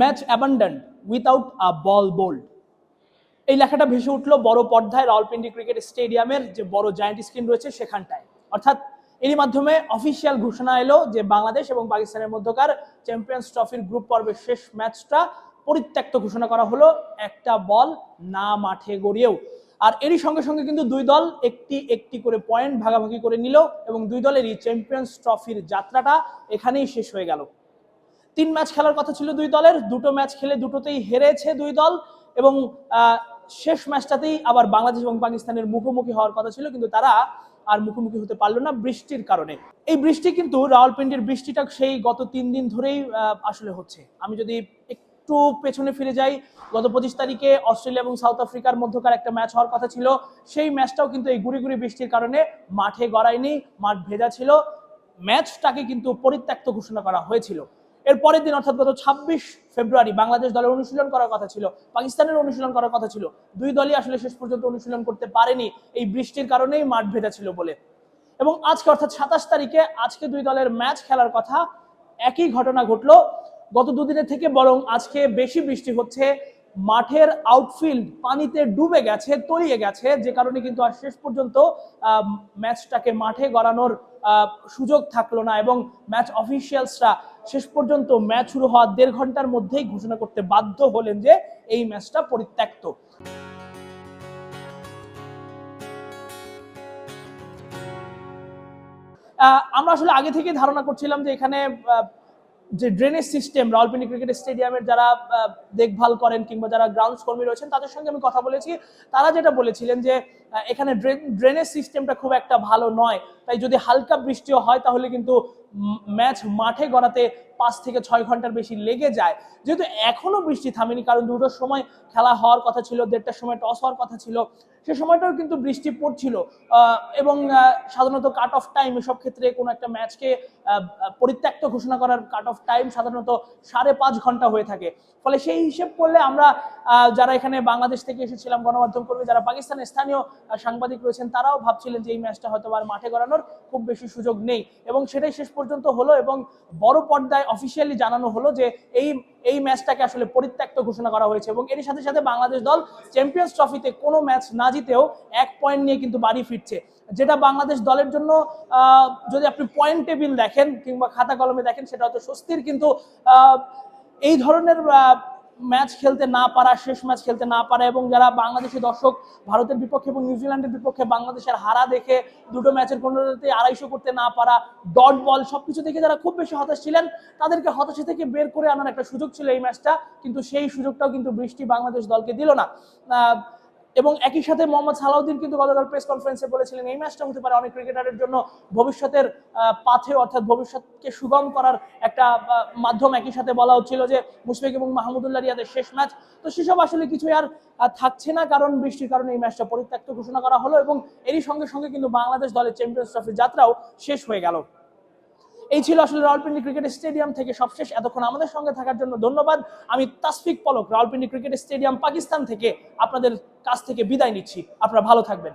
Match abandoned without a ball bowled. এই লেখাটা ভেসে উঠল বড় পর্দায় রাওয়ালপিন্ডি ক্রিকেট স্টেডিয়ামের যে বড় জায়ান্ট স্ক্রিন রয়েছে সেখানটায়। অর্থাৎ এরই মাধ্যমে অফিসিয়াল ঘোষণা এলো যে বাংলাদেশ এবং পাকিস্তানের মধ্যকার চ্যাম্পিয়ন্স ট্রফির গ্রুপ পর্বের শেষ ম্যাচটা পরিত্যক্ত ঘোষণা করা হলো একটা বল না মাঠে গড়িয়েও। আর এরই সঙ্গে সঙ্গে কিন্তু দুই দল একটি একটি করে পয়েন্ট ভাগাভাগি করে নিল এবং দুই দলেরই চ্যাম্পিয়ন্স ট্রফির যাত্রাটা এখানেই শেষ হয়ে গেল। তিন ম্যাচ খেলার কথা ছিল দুই দলের, দুটো ম্যাচ খেলে দুটোতেই হেরেছে দুই দল এবং শেষ ম্যাচটাতেই আবার বাংলাদেশ এবং পাকিস্তানের মুখোমুখি হওয়ার কথা ছিল, কিন্তু তারা আর মুখোমুখি হতে পারল না বৃষ্টির কারণে। এই বৃষ্টি কিন্তু রাওয়ালপিন্ডির বৃষ্টিটা সেই গত তিন দিন ধরেই আসলে হচ্ছে। আমি যদি একটু পেছনে ফিরে যাই, গত পঁচিশ তারিখে অস্ট্রেলিয়া এবং সাউথ আফ্রিকার মধ্যকার একটা ম্যাচ হওয়ার কথা ছিল, সেই ম্যাচটাও কিন্তু এই গুড়ি গুড়ি বৃষ্টির কারণে মাঠে গড়ায়নি, মাঠ ভেজা ছিল। ম্যাচটাকে কিন্তু পরিত্যক্ত ঘোষণা করা হয়েছিল। এর পরের দিন, অর্থাৎ গত ছাব্বিশ ফেব্রুয়ারি, বাংলাদেশ দলের অনুশীলন করার কথা ছিল, পাকিস্তানের অনুশীলন করার কথা ছিল। দুই দলই আসলে শেষ পর্যন্ত অনুশীলন করতে পারেনি, এই বৃষ্টির কারণেই মাঠ ভেজা ছিল বলে। এবং আজকে, অর্থাৎ সাতাশ তারিখে, আজকে দুই দলের ম্যাচ খেলার কথা একই ঘটনা ঘটলো। গত দুদিনের থেকে বরং আজকে বেশি বৃষ্টি হচ্ছে মাঠের আউটফিল্ড পানিতে ডুবে গেছে, তলিয়ে গেছে, যে কারণে কিন্তু আর শেষ পর্যন্ত ম্যাচটাকে মাঠে গড়ানোর সুযোগ থাকল না এবং ম্যাচ অফিসিয়ালসরা শেষ পর্যন্ত ম্যাচ শুরু হওয়ার দেড় ঘণ্টার মধ্যেই ঘোষণা করতে বাধ্য হলেন যে এই ম্যাচটা পরিত্যক্ত। আমরা আসলে আগে থেকে ধারণা করছিলাম যে এখানে যে ড্রেনেজ সিস্টেম রাওয়ালপিন্ডি ক্রিকেট স্টেডিয়ামের যারা দেখভাল করেন কিংবা যারা গ্রাউন্ডস কর্মী রয়েছেন, তাদের সঙ্গে আমি কথা বলেছি। তারা যেটা বলেছিলেন যে এখানে ড্রেনেজ সিস্টেমটা খুব একটা ভালো নয়। তাই যদি হালকা বৃষ্টিও হয়, তাহলে কিন্তু ম্যাচ মাঠে গড়াতে পাঁচ থেকে ছয় ঘণ্টার বেশি লেগে যায়। যেহেতু এখনও বৃষ্টি থামেনি, কারণ দুটোর সময় খেলা হওয়ার কথা ছিল, দেড়টার সময় টস হওয়ার কথা ছিল, সে সময়টাও কিন্তু বৃষ্টি পড়ছিল। এবং সাধারণত কাট অফ টাইম এসব ক্ষেত্রে কোনো একটা ম্যাচকে পরিত্যক্ত ঘোষণা করার কাট অফ টাইম সাধারণত সাড়ে পাঁচ ঘণ্টা হয়ে থাকে। ফলে সেই হিসেব করলে আমরা যারা এখানে বাংলাদেশ থেকে এসেছিলাম, গণমাধ্যম কর্মী, যারা পাকিস্তানের স্থানীয় সাংবাদিক রয়েছেন, তারাও ভাবছিলেন যে এই ম্যাচটা হয়তো আর মাঠে গড়ানোর খুব বেশি সুযোগ নেই। এবং সেটাই শেষ পর্যন্ত হলো এবং বড় পর্দায় অফিসিয়ালি জানানো হলো যে এই এই ম্যাচটাকে আসলে পরিত্যক্ত ঘোষণা করা হয়েছে এবং এর সাথে সাথে বাংলাদেশ দল চ্যাম্পিয়ন্স ট্রফিতে কোনো ম্যাচ না জিতেও এক পয়েন্ট নিয়ে কিন্তু বাড়ি ফিরছে। যেটা বাংলাদেশ দলের জন্য যদি আপনি পয়েন্ট টেবিল দেখেন কিংবা খাতা কলমে দেখেন, সেটা হয়তো স্বস্তির, কিন্তু এই ধরনের ম্যাচ খেলতে না পারা, শেষ ম্যাচ খেলতে না পারা এবং যারা বাংলাদেশি দর্শক, ভারতের বিপক্ষে এবং নিউজিল্যান্ডের বিপক্ষে বাংলাদেশের হারা দেখে দুটো ম্যাচের কোনোটাতে আড়াইশো করতে না পারা, ডট বল সবকিছু দেখে যারা খুব বেশি হতাশ ছিলেন, তাদেরকে হতাশা থেকে বের করে আনার একটা সুযোগ ছিল এই ম্যাচটা, কিন্তু সেই সুযোগটাও কিন্তু বৃষ্টি বাংলাদেশ দলকে দিল না। এবং একই সাথে মোহাম্মদ সালাউদ্দিন কিন্তু গতকাল প্রেস কনফারেন্সে বলেছিলেন, এই ম্যাচটা হতে পারে অনেক ক্রিকেটারের জন্য ভবিষ্যতের পাথে অর্থাৎ ভবিষ্যৎকে সুগম করার একটা মাধ্যম। একই সাথে বলা হচ্ছিল যে মুশফিক এবং মাহমুদুল্লাহ রিয়াদের শেষ ম্যাচ তো সেসব আসলে কিছু আর থাকছে না কারণ বৃষ্টির কারণে এই ম্যাচটা পরিত্যক্ত ঘোষণা করা হলো এবং এরই সঙ্গে সঙ্গে কিন্তু বাংলাদেশ দলের চ্যাম্পিয়ন্স ট্রফির যাত্রাও শেষ হয়ে গেল। এই ছিল আসলে রাওয়ালপিন্ডি ক্রিকেট স্টেডিয়াম থেকে সবশেষ এতক্ষণ আমাদের সঙ্গে থাকার জন্য ধন্যবাদ। আমি তাসফিক পলক, রাওয়ালপিন্ডি ক্রিকেট স্টেডিয়াম পাকিস্তান থেকে আপনাদের কাছ থেকে বিদায় নিচ্ছি। আপনারা ভালো থাকবেন।